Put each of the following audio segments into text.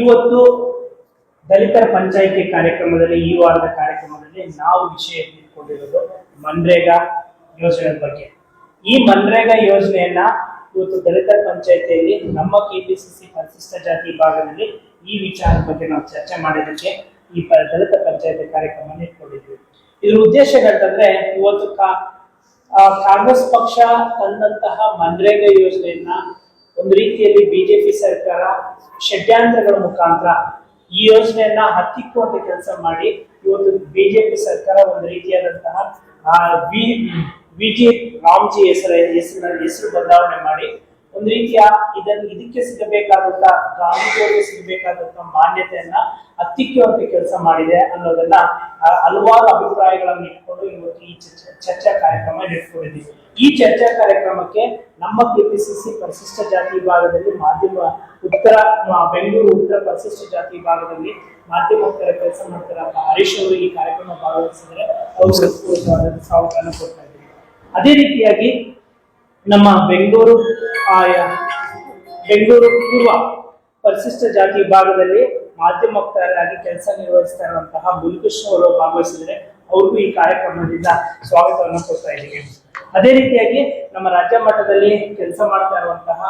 ಇವತ್ತು ದಲಿತರ ಪಂಚಾಯಿತಿ ಕಾರ್ಯಕ್ರಮದಲ್ಲಿ ಈ ವಾರದ ಕಾರ್ಯಕ್ರಮದಲ್ಲಿ ನಾವು ವಿಷಯ ಇಟ್ಕೊಂಡಿರೋದು ಮನ್ರೇಗಾ ಯೋಜನೆ ಬಗ್ಗೆ. ಈ ಮನ್ರೇಗಾ ಯೋಜನೆಯನ್ನ ಇವತ್ತು ದಲಿತರ ಪಂಚಾಯಿತಿಯಲ್ಲಿ ನಮ್ಮ ಕೆಪಿಸಿಸಿ ಪರಿಶಿಷ್ಟ ಜಾತಿ ಭಾಗದಲ್ಲಿ ಈ ವಿಚಾರದ ಬಗ್ಗೆ ನಾವು ಚರ್ಚೆ ಮಾಡಿದಕ್ಕೆ ಈ ದಲಿತ ಪಂಚಾಯತಿ ಕಾರ್ಯಕ್ರಮ ಇಟ್ಕೊಂಡಿದ್ವಿ ಇದ್ರ ಉದ್ದೇಶಗಳಂತಂದ್ರೆ ಇವತ್ತು ಕಾ ಆ, ಕಾಂಗ್ರೆಸ್ ಪಕ್ಷ ತಂದಂತಹ ಮನ್ರೇಗಾ ಯೋಜನೆಯನ್ನ ಒಂದು ರೀತಿಯಲ್ಲಿ ಬಿಜೆಪಿ ಸರ್ಕಾರ ಷಡ್ಯಂತ್ರಗಳ ಮುಖಾಂತರ ಈ ಯೋಜನೆಯನ್ನ ಹತ್ತಿಕ್ಕುವಂತ ಕೆಲಸ ಮಾಡಿ ಇವತ್ತು ಬಿಜೆಪಿ ಸರ್ಕಾರ ಒಂದು ರೀತಿಯಾದಂತಹ ವಿಜಿ ರಾಮ್ಜಿ ಹೆಸರ ಹೆಸರಿನ ಹೆಸರು ಬದಲಾವಣೆ ಮಾಡಿ ಒಂದು ರೀತಿಯ ಇದನ್ನ ಇದಕ್ಕೆ ಸಿಗಬೇಕಾದಂತ ಗಾಂಧೀಜಿಯವರಿಗೆ ಸಿಗಬೇಕಾದಂತ ಮಾನ್ಯತೆಯನ್ನ ಹತ್ತಿಕ್ಕುವಂತ ಕೆಲಸ ಮಾಡಿದೆ ಅನ್ನೋದನ್ನ ಹಲವಾರು ಅಭಿಪ್ರಾಯಗಳನ್ನು ಇಟ್ಕೊಂಡು ಇವತ್ತು ಈ ಚರ್ಚೆ ಕಾರ್ಯಕ್ರಮ ಇಟ್ಕೊಂಡಿದ್ದೀವಿ ಈ ಚರ್ಚಾ ಕಾರ್ಯಕ್ರಮಕ್ಕೆ ನಮ್ಮ ಕೆಪಿಸಿಸಿ ಪರಿಶಿಷ್ಟ ಜಾತಿ ವಿಭಾಗದಲ್ಲಿ ಮಾಧ್ಯಮ ಉತ್ತರ ಬೆಂಗಳೂರು ಉತ್ತರ ಪರಿಶಿಷ್ಟ ಜಾತಿ ವಿಭಾಗದಲ್ಲಿ ಮಾಧ್ಯಮೋತ್ತರ ಕೆಲಸ ಮಾಡ್ತಾರೆ ಹರೀಶ್ ಅವರು ಈ ಕಾರ್ಯಕ್ರಮ ಭಾಗವಹಿಸಿದರೆ ಅವರು ಸಾವುಗಳನ್ನು ಕೊಡ್ತಾ ಇದ್ದೀವಿ ಅದೇ ರೀತಿಯಾಗಿ ನಮ್ಮ ಬೆಂಗಳೂರು ಬೆಂಗಳೂರು ಪೂರ್ವ ಪರಿಶಿಷ್ಟ ಜಾತಿ ವಿಭಾಗದಲ್ಲಿ ಮಾಧ್ಯಮೋಕ್ತರಾಗಿ ಕೆಲಸ ನಿರ್ವಹಿಸ್ತಾ ಇರುವಂತಹ ಬುಲಕೃಷ್ಣ ಅವರು ಭಾಗವಹಿಸಿದರೆ ಅವ್ರಿಗೂ ಈ ಕಾರ್ಯಕ್ರಮದಿಂದ ಸ್ವಾಗತವನ್ನು ಕೊಡ್ತಾ ಇದ್ದೀವಿ ಅದೇ ರೀತಿಯಾಗಿ ನಮ್ಮ ರಾಜ್ಯ ಮಟ್ಟದಲ್ಲಿ ಕೆಲಸ ಮಾಡ್ತಾ ಇರುವಂತಹ,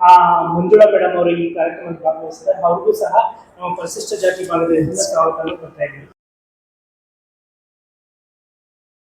ಆ, ಮಂಜುಳಾ ಮೇಡಮ್ ಅವರು ಈ ಕಾರ್ಯಕ್ರಮದಲ್ಲಿ ಭಾಗವಹಿಸ್ತಾರೆ ಅವ್ರಿಗೂ ಸಹ ನಮ್ಮ ಪರಿಶಿಷ್ಟ ಜಾತಿ ಭಾಗದಿಂದ ಸ್ವಾಗತ ಕೊಡ್ತಾ ಇದ್ದೀವಿ